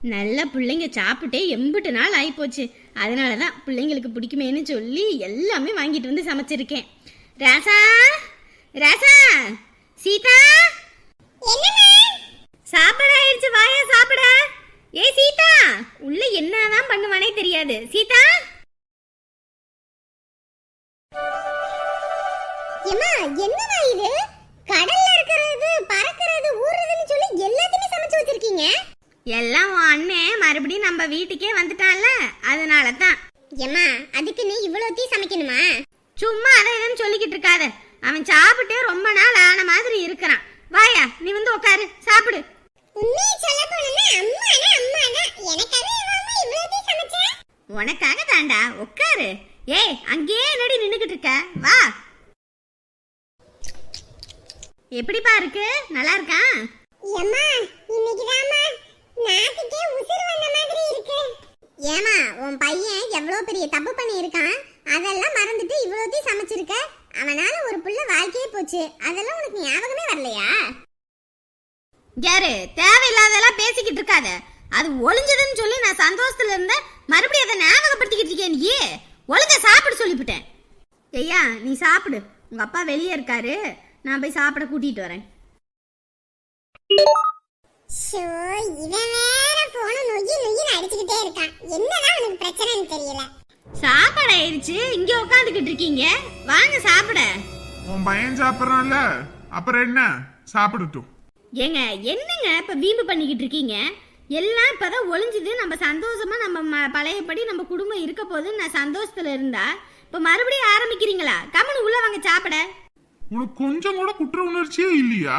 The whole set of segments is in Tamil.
நல்ல பிள்ளைங்க சாப்பிட்டே எம்பிட்டு நாள் ஆயிப்போச்சு. அதனால தான் பிள்ளைங்களுக்கு பிடிக்குமேன்னு சொல்லி எல்லாமே வாங்கிட்டு வந்து சமைச்சிருக்கேன். ராசா? ராசா? சீதா? சாப்பாடு ஆயிடுச்சு வாயா சாப்பிட. ஏ சீதா! உள்ள என்னதான் பண்ணுவானே தெரியாது. சீதா? சும்மா அதை இதுன்னு சொல்லிக்கிட்டு இருக்காத. அவன் சாப்பிட்டு ரொம்ப நாள் ஆன மாதிரி இருக்கிறான். வாயா நீ வந்து உட்காரு சாப்பிடு. உண்மையை சொல்ல போனா அம்மானா அம்மானா எனக்காக இவ்வளவு இவ்வளோத்தையும் சமைச்சா? உனக்காக தாண்டா. உட்காரு ஏய் அங்கேயே என்னடி நின்னுக்கிட்டு இருக்க? வா. எப்படிப்பா இருக்கு? நல்லா இருக்கா? ஏமா இன்னைக்கு தாமா நாக்குக்கே உசுர் வந்த மாதிரி இருக்கு. ஏமா உன் பையன் எவ்வளவு பெரிய தப்பு பண்ணி இருக்கான் அதெல்லாம் மறந்துட்டு இவ்வளோத்தையும் சமைச்சிருக்க? அவனால ஒரு புள்ள வாழ்க்கையே போச்சு. அதெல்லாம் உனக்கு ஞாபகமே வரலையா? யாரு தேவையில்லாதெல்லாம் பேசிக்கிட்டு இருக்காத. அது ஒளிஞ்சதுன்னு சொல்லி நான் சந்தோஷத்துல இருந்தேன் மறுபடியும் அதை ஞாபகப்படுத்திக்கிட்டு இருக்கேன் நீ. ஒழுங்கா சாப்பிட சொல்லிவிட்டேன். ஐயா நீ சாப்பிடு. உங்க அப்பா வெளியே இருக்காரு. நான் போய் சாப்பிட கூட்டிட்டு வரேன். ஷோ இவன் வேற போன நொய்யி நொய்யின்னு அடிச்சுக்கிட்டே இருக்கான். என்னதான் உனக்கு பிரச்சனைன்னு தெரியல. சாப்பாடு ஆயிடுச்சு இங்க உட்காந்துக்கிட்டு இருக்கீங்க. வாங்க சாப்பிட. உன் பையன் சாப்பிட்றான்ல அப்புறம் என்ன? சாப்பிடட்டும். ஏங்க என்னங்க இப்ப வீம்பு பண்ணிக்கிட்டு இருக்கீங்க? எல்லாம் இப்பதான் ஒளிஞ்சுது. நம்ம சந்தோஷமா நம்ம ம- பழையபடி நம்ம குடும்பம் இருக்க போது நான் சந்தோஷத்துல இருந்தா இப்ப மறுபடியும் ஆரம்பிக்கிறீங்களா? கம்மனு உள்ள வாங்க சாப்பிட. உனக்கு கொஞ்சம் கூட குற்ற உணர்ச்சியே இல்லையா?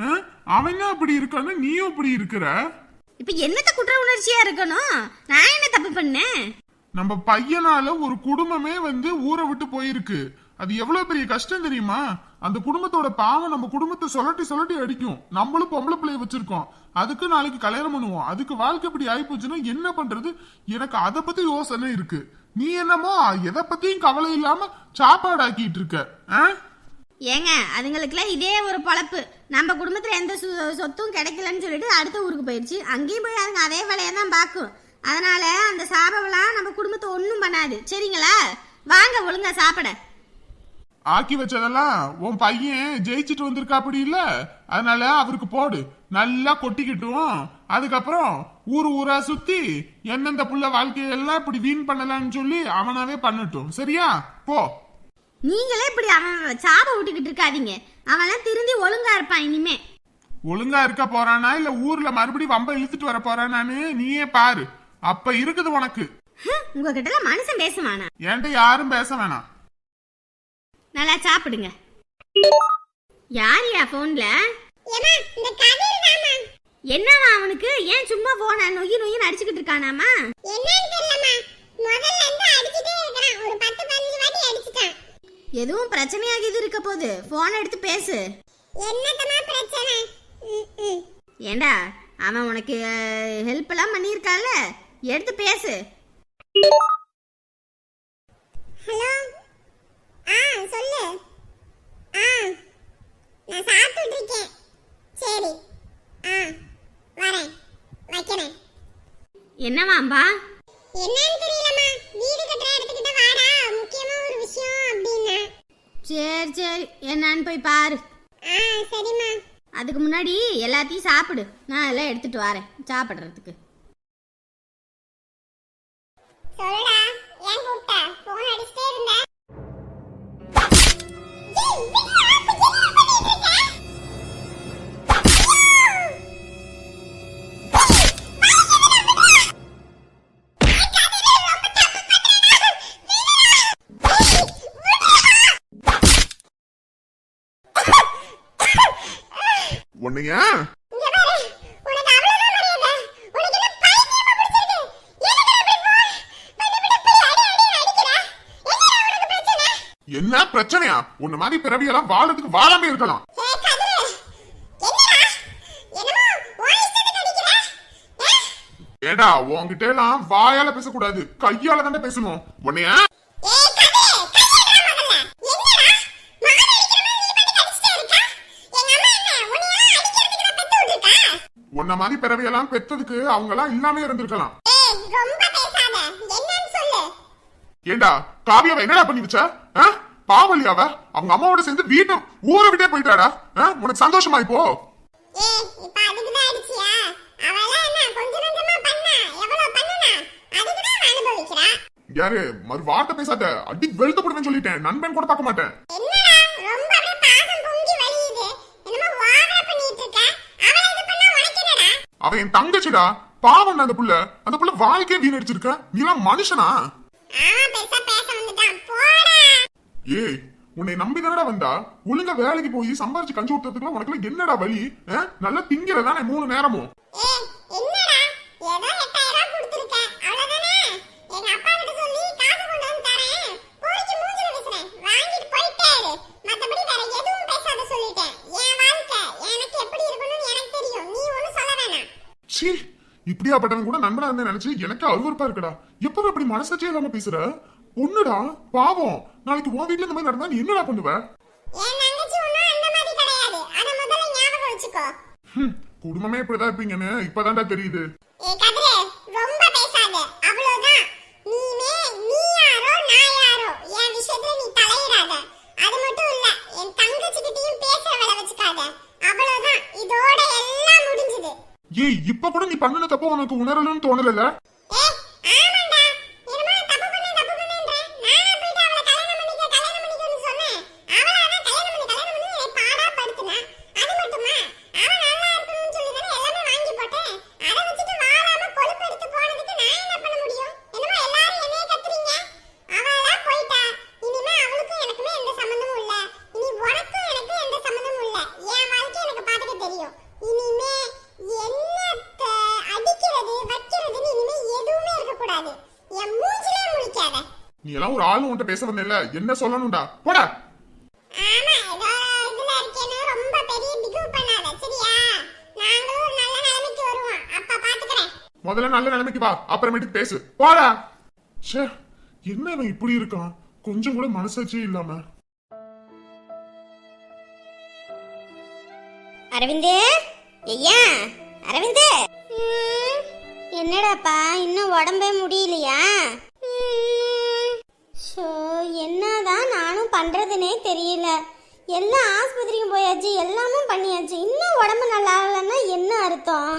ஆ? அவன் தான் அப்படி இருக்கான்னு நீயும் அப்படி இருக்கிற? இப்ப என்னத்த குற்ற உணர்ச்சியா இருக்கணும்? நான் என்ன தப்பு பண்ணேன்? நம்ம பையனால ஒரு குடும்பமே வந்து ஊரை விட்டு போயிருக்கு. அது எவ்வளவு பெரிய கஷ்டம் தெரியுமா? அந்த குடும்பத்தோட பாவம் நம்ம குடும்பத்தை சொல்லட்டி சொல்லட்டி அடிக்கும். நம்மளும் பொம்பளை பிள்ளைய வச்சிருக்கோம். அதுக்கு நாளைக்கு கல்யாணம் பண்ணுவோம். அதுக்கு வாழ்க்கை இப்படி ஆயிப்போச்சுன்னா என்ன பண்றது? எனக்கு அதை பத்தி யோசனை இருக்கு. நீ என்னமோ எதை பத்தியும் கவலை இல்லாம சாப்பாடு ஆக்கிட்டு இருக்க. ஆ? ஏங்க அதுங்களுக்குலாம் இதே ஒரு பொழப்பு. நம்ம குடும்பத்துல எந்த சொத்தும் கிடைக்கலன்னு சொல்லிட்டு அடுத்த ஊருக்கு போயிடுச்சு அங்கேயும் போய் அதுங்க அதே வேலையை தான் பார்க்கும். அதனால அந்த சாபம்லாம் நம்ம குடும்பத்தை ஒன்றும் பண்ணாது. சரிங்களா? வாங்க ஒழுங்கா சாப்பிட. ஆக்கி வச்சதெல்லாம் உன் பையன் ஜெயிச்சிட்டு வந்திருக்கா அப்படி இல்ல? அதனால அவருக்கு போடு. நல்லா கொட்டிக்கிட்டும். அதுக்கப்புறம் ஊர் ஊரா சுத்தி எந்தெந்த புள்ள வாழ்க்கையெல்லாம் இப்படி வீண் பண்ணலாம்னு சொல்லி அவனாவே பண்ணட்டும். சரியா? போ. நீங்களே இப்படி அவன் சாபம் விட்டுக்கிட்டு இருக்காதீங்க. அவன்லாம் திருந்தி ஒழுங்கா இருப்பான் இனிமே. ஒழுங்கா இருக்க போறானா? இல்ல ஊர்ல மறுபடியும் வம்ப இழுத்துட்டு வர போறானான்னு நீயே பாரு. அப்ப இருக்குது உனக்கு. ஹம், உங்ககிட்டலாம் மனுஷன் பேசுவானா? என்கிட்ட யாரும் பேச வேணாம். நல்லா சாப்பிடுங்க. யாரியா போன்ல என்னவா அவனுக்கு? ஏன் சும்மா போன நொய்யு நொய்யுன்னு அடிச்சுக்கிட்டு இருக்கானாமா என்னன்னு தெரியலமா முதல்ல இருந்து அடிச்சுட்டே இருக்கிறான். ஒரு பத்து பதினஞ்சு வாட்டி அடிச்சுட்டான். எதுவும் பிரச்சனையாக இது இருக்க போகுது. போன் எடுத்து பேசு. ஏண்டா அவன் உனக்கு ஹெல்ப் எல்லாம் பண்ணியிருக்கால எடுத்து பேசு. ஹலோ? ஆ சொல்லு. ஆ நான் சாப்பிட்டுட்டு இருக்கேன் சரி. ஆ வரேன். வைக்கிறேன். என்னவாம்பா என்னன்னு தெரியலம்மா. வீடு கட்டுற இடத்துக்கிட்ட வாடா. முக்கியமா ஒரு விஷயம் அப்படின்னா. சரி சரி. என்னன்னு போய் பாரு. ஆ சரிம்மா. அதுக்கு முன்னாடி எல்லாத்தையும் சாப்பிடு. நான் எல்லாம் எடுத்துட்டு வரேன் சாப்பிட்றதுக்கு. Solo என்ன பிரச்சனையா? உன்ன மாதிரி பிறவியெல்லாம் வாழறதுக்கு வாழாம இருக்கலாம்? ஏடா உன்கிட்ட எல்லாம் வாயால பேசக்கூடாது. கையால தானே பேசணும். உன்னைய? உன்ன மாதிரி பிறவையெல்லாம் பெத்ததுக்கு அவங்க எல்லாம் இல்லாம இருந்திருக்கலாம். ஏண்டா காவியாவை என்னடா பண்ணி வச்ச? பாவலி அவ. அவங்க அம்மாவோட சேர்ந்து வீட்டை ஊரை விட்டே போயிட்டாடா? உனக்கு சந்தோஷமா இப்போ? யாரு மறு வார்த்தை பேசாத. அடி வெளுத்து போடுவேன்னு சொல்லிட்டேன். நண்பன் கூட பார்க்க மாட்டேன். அவன் என் தங்கச்சிடா. பாவம் அந்த புள்ள. அந்த புள்ள வாழ்க்கையே வீணடிச்சிருக்க. நீலாம் மனுஷனா ஆமா பெருசா பேச வந்துட்டான் போடா ஏய் உன்னை நம்பி தானடா வந்தா? ஒழுங்கா வேலைக்கு போய் சம்பாரிச்சு கஞ்சி ஊத்துறதுக்குலாம் உனக்கு என்னடா வழி? நல்லா திங்கிறதானே மூணு நேரமும். ஏய் என்னடா? ஏதோ 8000 கொடுத்திருக்க. அவ்வளவுதானே? எங்க அப்பா கிட்ட சொல்லி காசு கொண்டு வந்து தரேன். போய்க்கு மூஞ்சில வீசுறேன். வாங்கிட்டு போயிட்டே இரு மத்தபடி வேற எதுவும் பேசாத சொல்லிட்டேன். என் வாழ்க்கை எனக்கு எப்படி இருக்கணும்னு எனக்கு தெரியும். நீ ஒண்ணும் சொல்ல வேணாம். சீ இப்படியாப்பட்டவன் கூட நண்பனா இருந்தே நினைச்சு எனக்கு அருவருப்பா இருக்குடா. எப்ப அப்படி மனசாச்சே இல்லாம பேசுற? பொண்ணுடா பாவம். நாளைக்கு உன் வீட்டுல இந்த மாதிரி நடந்தா நீ என்னடா பண்ணுவ? குடும்பமே இப்படிதான் இருப்பீங்கன்னு இப்பதான்டா தெரியுது. ஏ கதிரே ரொம்ப பேசாத. அவ்வளவுதான். நீமே நீ யாரோ நான் யாரோ என் விஷயத்துல நீ தலையிடாத. அது மட்டும் இல்ல என் தங்கச்சிகிட்டயும் பேசுற வேலை வச்சுக்காத. அவ்வளவுதான். இதோட எல்லாம் முடிஞ்சது. ஏய் இப்ப கூட நீ பண்ணுன தப்பு உனக்கு உணரணும்னு தோணல நீ எல்லாம் ஒரு ஆளு உன்கிட்ட பேச வந்தேல்ல என்ன சொல்லணும்டா? போடா. ஆமா ஏதோ இதுல இருக்கேன்னு ரொம்ப பெரிய பிகு பண்ணாத சரியா? நாங்களும் ஒரு நல்ல நிலைமைக்கு வருவோம். அப்ப பாத்துக்கிறேன். முதல்ல நல்ல நிலைமைக்கு வா. அப்புறமேட்டுக்கு பேசு. போடா. ச்சே என்ன இவன் இப்படி இருக்கான்? கொஞ்சம் கூட மனசாட்சியே இல்லாம. அரவிந்து? ஐயா அரவிந்து? என்னடாப்பா இன்னும் உடம்பே முடியலையா? ஸோ என்னதான் நானும் பண்ணுறதுனே தெரியல. எல்லா ஆஸ்பத்திரிக்கும் போயாச்சு எல்லாமும் பண்ணியாச்சு. இன்னும் உடம்பு நல்லா இல்லைன்னா என்ன அர்த்தம்?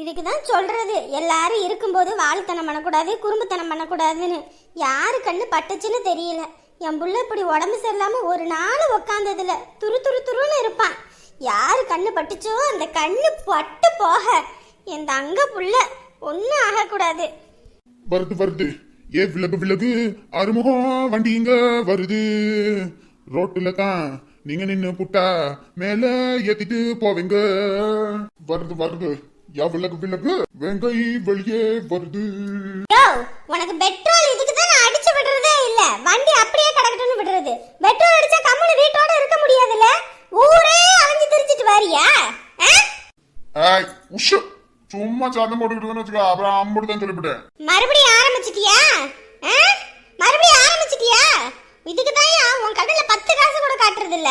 இதுக்கு தான் சொல்கிறது எல்லாரும் இருக்கும்போது வாழ்த்தனம் பண்ணக்கூடாது குறும்புத்தனம் பண்ணக்கூடாதுன்னு யாரு கண்ணு பட்டுச்சுன்னு தெரியல. என் புள்ள இப்படி உடம்பு சரியில்லாமல் ஒரு நாள் உக்காந்ததில்ல. துரு துரு துருன்னு இருப்பான். யார் கண்ணு பட்டுச்சோ அந்த கண்ணு பட்டு போக. என் தங்க புள்ள ஒன்றும் ஆகக்கூடாது. வருது வருது. ஏ விலகு விலகு அறுமுகம் வண்டி இங்க வருது. ரோட்டுல தான் நீங்க நின்னு புட்டா மேல ஏத்திட்டு போவீங்க. வருது வருது. யா விலகு விலகு வெங்கை வெளியே வருது. உனக்கு பெட்ரோல் இதுக்கு தான் நான் அடிச்சு விடுறதே இல்ல. வண்டி அப்படியே கிடக்கட்டும்னு விடுறது. பெட்ரோல் அடிச்சா கம்முனு வீட்டோட இருக்க முடியாதுல்ல? ஊரே அலைஞ்சு திரிச்சிட்டு வாரியா? ஏய் உஷு சும்மா சத்தம் போட்டுக்கிட்டு வச்சுக்கோ. அப்புறம் அம்புட்டு தான் சொல்லிவிட்டேன். மறுபடியும் ஆரம்பிச்சிட்டியா? மறுபடியும் ஆரம்பிச்சிட்டியா? இதுக்கு தான் உன் கண்ணுல பத்து காசு கூட காட்டுறது இல்ல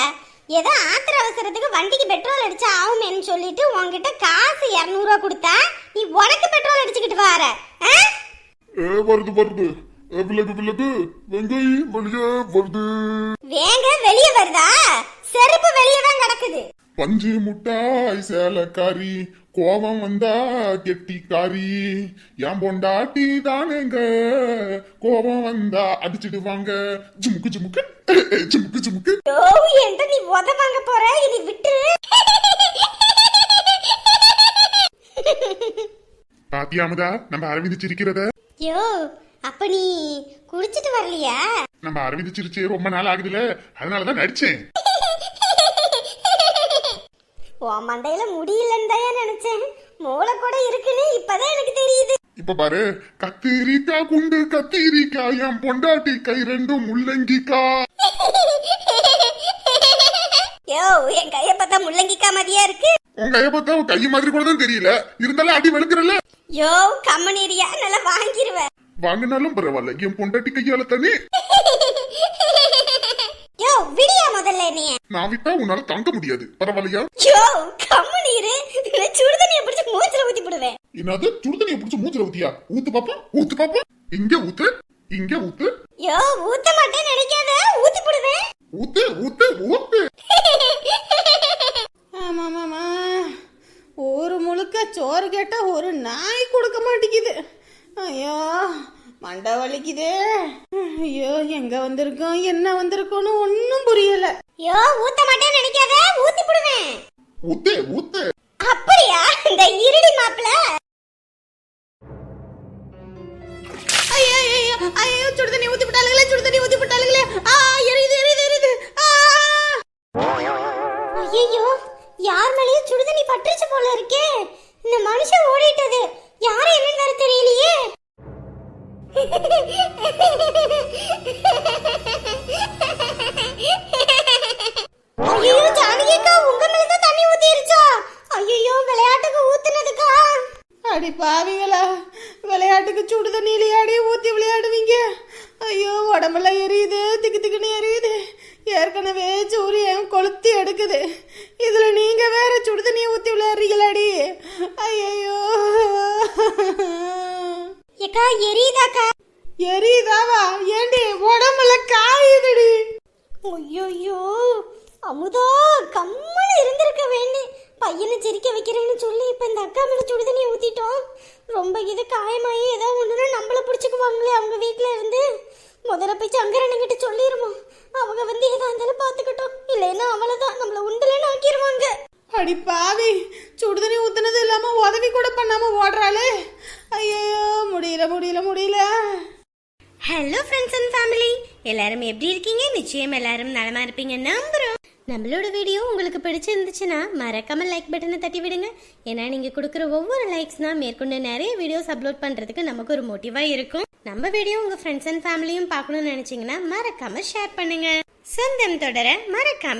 ஏதோ ஆத்திர அவசரத்துக்கு வண்டிக்கு பெட்ரோல் அடிச்சா ஆகுமேன்னு சொல்லிட்டு உன்கிட்ட காசு இரநூறுவா கொடுத்தா நீ உனக்கு பெட்ரோல் அடிச்சுக்கிட்டு வர வருது வருது. விலகு விலகு. வெங்கை வெளியே வருது. வேங்க வெளியே வருதா? செருப்பு வெளியே தான் கிடக்குது. பஞ்சு முட்டாய் சேலக்காரி கோபம் வந்தா கெட்டிக்காரி. என் பொண்டாட்டி தானேங்க. கோபம் வந்தா அடிச்சிடுவாங்க. ஜுமுக்கு ஜுமுக்கு. ஜுமுக்கு ஜுமுக்கு. என்கிட்ட நீ உத வாங்க போற? இனி விட்டு பாத்தியாமதா நம்ம அரவிந்த் சிரிக்கிறத யோ அப்ப நீ குடிச்சிட்டு வரலையா? நம்ம அரவிந்த் சிரிச்சு ரொம்ப நாள் ஆகுதுல. அதனாலதான் நடிச்சேன். உன் மண்டையில முடியலன்னு தான் நினைச்சேன்? மூளை கூட இருக்குன்னு இப்பதான் எனக்கு தெரியுது. இப்ப பாரு கத்திரிக்கா குண்டு கத்திரிக்கா என் பொண்டாட்டி கை ரெண்டும் முள்ளங்கிக்கா. யோ என் கைய பார்த்தா முள்ளங்கிக்கா மாதிரியா இருக்கு? உங்க கைய பார்த்தா உன் கை மாதிரி கூட தான் தெரியல. இருந்தாலும் அடி வெளுக்கிறல்ல. யோ கம்மனீரியா நல்லா வாங்கிருவேன் வாங்கினாலும் பரவாயில்ல. என் பொண்டாட்டி கையால தானே யோ விடியா முதல்ல நீ நான் விட்டா உன்னால தங்க முடியாது. பரவாயில்லையா? யோ கம்முனீரு இல்லை சுடு தண்ணியை பிடிச்சி மூச்சில் ஊத்தி போடுவேன் என்னது? சுடுதண்ணியை பிடிச்சு மூஞ்சில ஊத்தியா? ஊத்து பாப்பா ஊத்து பாப்பா. இங்க ஊத்து இங்க ஊத்து. யோ ஊத்த மாட்டேன்னு நினைக்காத. ஊத்தி போடுவேன் ஊத்து ஊத்து ஊத்து. ஆமாமாமா ஊர் முழுக்க சோறு கேட்டா ஒரு நாய் கொடுக்க மாட்டேங்குது. ஐயோ மண்டை வலிக்குதே. ஐயோ எங்க வந்திருக்கோம் என்ன வந்திருக்கோன்னு ஒன்றும் புரியல. யோ ஊத்த மாட்டேன்னு நினைக்காத ஊத்தி போடுவேன். ஊத்து ஊத்து. அப்படியா? இந்த இருடி மாப்பிள. ஐயோ ஐயோ ஐயோ சுடு தண்ணி ஊத்தி விட்டாளுங்களே சுடு தண்ணி ஊத்தி விட்டாளுங்களே ஆ அடி பாவிங்களா விளையாட்டுக்கு சுடு தண்ணியிலையாடி ஊத்தி விளையாடுவீங்க. ஐயோ உடம்பெல்லாம் எரியுது திக்கு திக்குன்னு எரியுது. ஏற்கனவே சூரியன் கொளுத்தி எடுக்குது. இதுல நீங்க வேற சுடு தண்ணியை ஊத்தி விளையாடுறீங்களாடி ஐயோ ஏக்கா எரியுதாக்கா? எரியுதாவா? ஏண்டி உடம்புல காயுதுடி. ஐயோ அமுதா கம்மனு இருந்திருக்க வேண்டி பையனை சிரிக்க வைக்கிறேன்னு சொல்லி இப்போ இந்த அக்கா மேலே சுடுதண்ணி ஊற்றிட்டோம் ரொம்ப இது காயமாயி ஏதோ ஒன்றுனா நம்மள பிடிச்சிக்குவாங்களே அவங்க வீட்டில் இருந்து. முதல்ல போய் சங்கரன் கிட்ட சொல்லிடுவோம் அவங்க வந்து ஏதா இருந்தாலும் பார்த்துக்கிட்டோம். இல்லைன்னா அவ்வளோதான் நம்மளை உண்டுலன்னு ஆக்கிடுவாங்க அடி பாவி சுடு தண்ணி ஊத்துனது இல்லாம உதவி கூட பண்ணாம ஓடுறாளே. ஐயோ முடியல முடியல முடியல. ஹலோ ஃப்ரெண்ட்ஸ் அண்ட் ஃபேமிலி எல்லாரும் எப்படி இருக்கீங்க? நிச்சயம் எல்லாரும் நலமா இருப்பீங்க. நம்புறோம். நம்மளோட வீடியோ உங்களுக்கு பிடிச்சிருந்துச்சுன்னா மறக்காம லைக் பட்டனை தட்டி விடுங்க. ஏன்னா நீங்க கொடுக்குற ஒவ்வொரு லைக்ஸ் தான் மேற்கொண்டு நிறைய வீடியோஸ் அப்லோட் பண்றதுக்கு நமக்கு ஒரு மோட்டிவா இருக்கும். நம்ம வீடியோ உங்க ஃப்ரெண்ட்ஸ் அண்ட் ஃபேமிலியும் பார்க்கணும்னு நினைச்சீங்கன்னா மறக்காம ஷேர் பண்ணுங்க. சொந்தம் தொடர மறக்காம